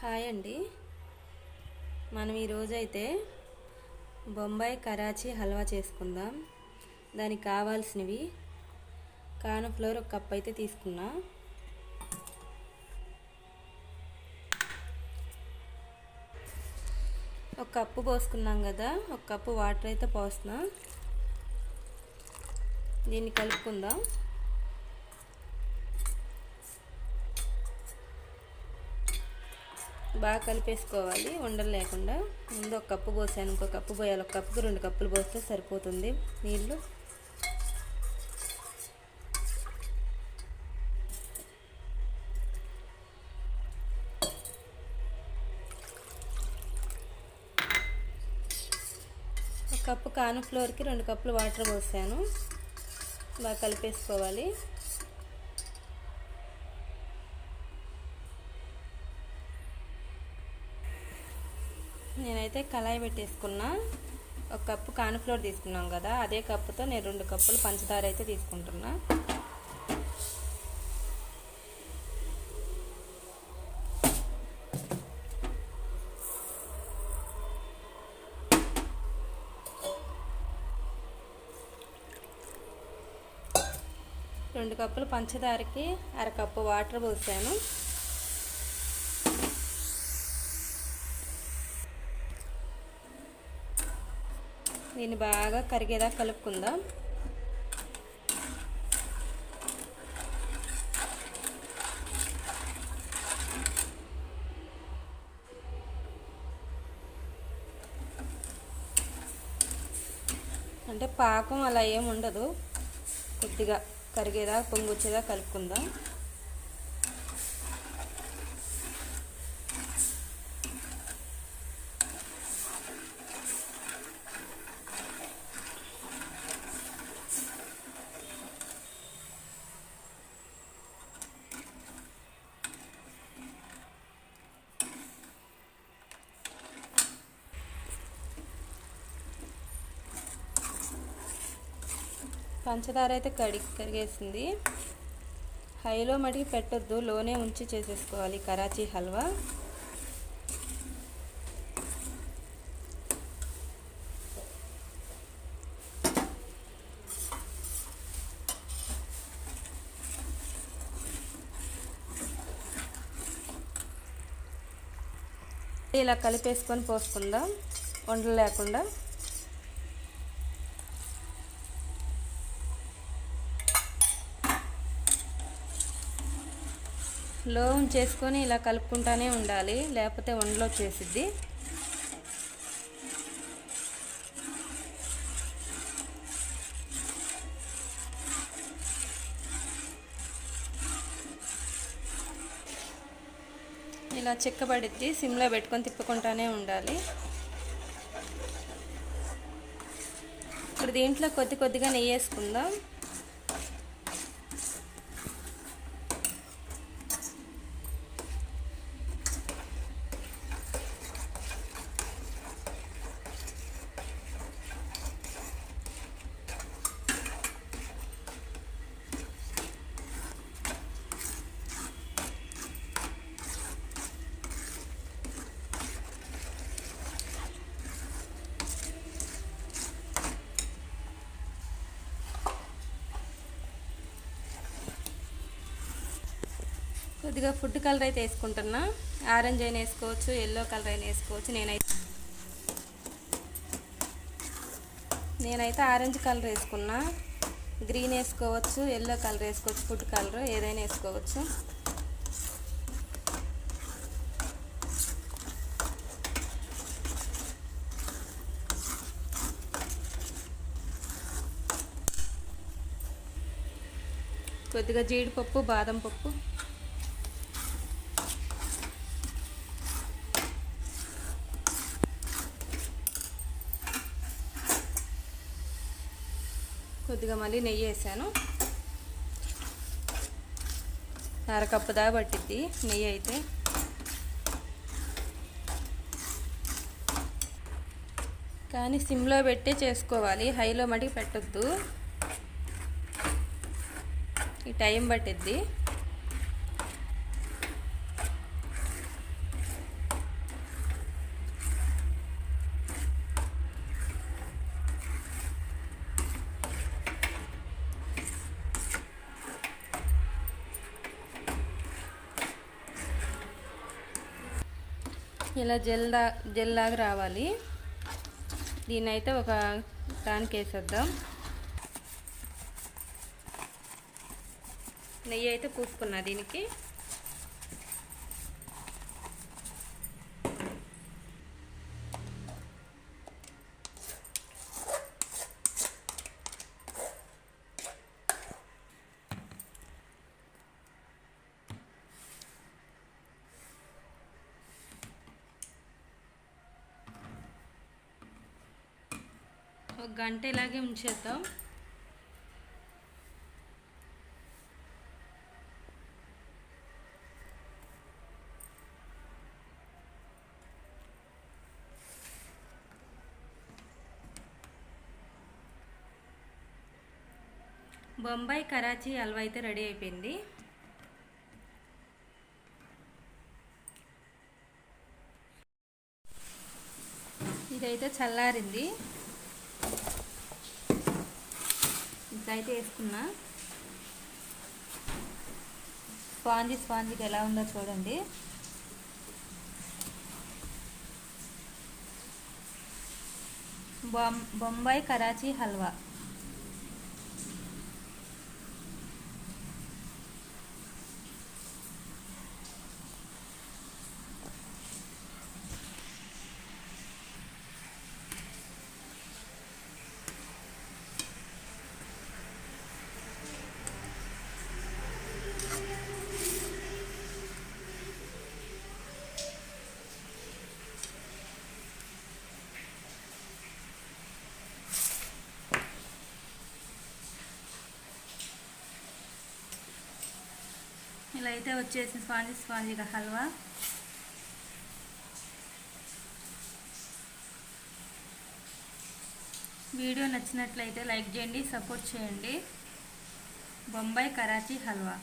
Hi అండి. మనం ఈరోజైతే బొంబాయి కరాచీ హల్వా చేసుకుందాం. దానికి కావాల్సినవి కార్న్ఫ్లోర్ ఒక కప్ అయితే తీసుకున్నా. ఒక కప్పు పోసుకున్నాం కదా ఒక కప్పు వాటర్ అయితే పోస్తున్నా. దీన్ని కలుపుకుందాం. బాగా కలిపేసుకోవాలి. ఉండలు లేకుండా. ముందు ఒక కప్పు పోసాను ఇంకో కప్పు పోయాలి. ఒక కప్పుకి రెండు కప్పులు పోస్తే సరిపోతుంది నీళ్ళు ఒక కప్పు కాను ఫ్లోర్కి రెండు కప్పులు వాటర్ పోసాను. బాగా కలిపేసుకోవాలి. నేనైతే కళాయి పెట్టేసుకున్నా. ఒక కప్పు కాన్ఫ్లోర్ తీసుకున్నాం కదా అదే కప్పుతో నేను రెండు కప్పులు పంచదార అయితే తీసుకుంటున్నా. రెండు కప్పులు పంచదారకి అరకప్పు వాటర్ పోసాను. దీన్ని బాగా కరిగేదా కలుపుకుందాం. అంటే పాకం అలా ఏముండదు ఉండదు. కొద్దిగా కరిగేదా పొంగొచ్చేదా కలుపుకుందాం. పంచదార అయితే కడిగి కరిగేసింది హైలో మడికి పెట్టొద్దు లోనే ఉంచి చేసేసుకోవాలి కరాచీ హల్వా. ఇలా కలిపేసుకొని పోసుకుందాం. వండలు లేకుండా లో చేసుకొని ఇలా కలుపుకుంటానే ఉండాలి లేకపోతే వండలో వచ్చేసిద్ది ఇలా చిక్కబడిద్ది సిమ్లో పెట్టుకొని తిప్పుకుంటానే ఉండాలి. ఇప్పుడు దీంట్లో కొద్ది కొద్దిగా నెయ్యి వేసుకుందాం. కొద్దిగా ఫుడ్ కలర్ అయితే వేసుకుంటున్నా. ఆరెంజ్ అయినా వేసుకోవచ్చు ఎల్లో కలర్ అయినా వేసుకోవచ్చు. నేనైతే నేనైతే ఆరెంజ్ కలర్ వేసుకున్నా. గ్రీన్ వేసుకోవచ్చు ఎల్లో కలర్ వేసుకోవచ్చు ఫుడ్ కలర్ ఏదైనా వేసుకోవచ్చు. కొద్దిగా జీడిపప్పు బాదం పప్పు. కొద్దిగా మళ్ళీ నెయ్యి వేసాను. అరకప్పు దాకా పట్టిద్ది నెయ్యి అయితే. కానీ సిమ్లో పెట్టే చేసుకోవాలి హైలో మటుకు పెట్టద్దు. ఈ టైం పట్టిద్ది. ఇలా జెల్ దా జెల్ లాగా రావాలి. దీని అయితే ఒక దానికి వేసేద్దాం నెయ్యి అయితే పూసుకున్నా దీనికి. ఒక గంట ఇలాగే ఉంచేద్దాం. బొంబాయి కరాచీ హల్వా అయితే రెడీ అయిపోయింది. ఇదైతే చల్లారింది. అయితే వేసుకున్నా. స్పాంజీ స్పాంజీకి ఎలా ఉందో చూడండి. బొం బొంబాయి కరాచీ హల్వా. అయితే వచ్చేసి స్పాంజీ స్పాంజీగా హల్వా. వీడియో నచ్చినట్లయితే లైక్ చేయండి సపోర్ట్ చేయండి. బొంబాయి కరాచీ హల్వా.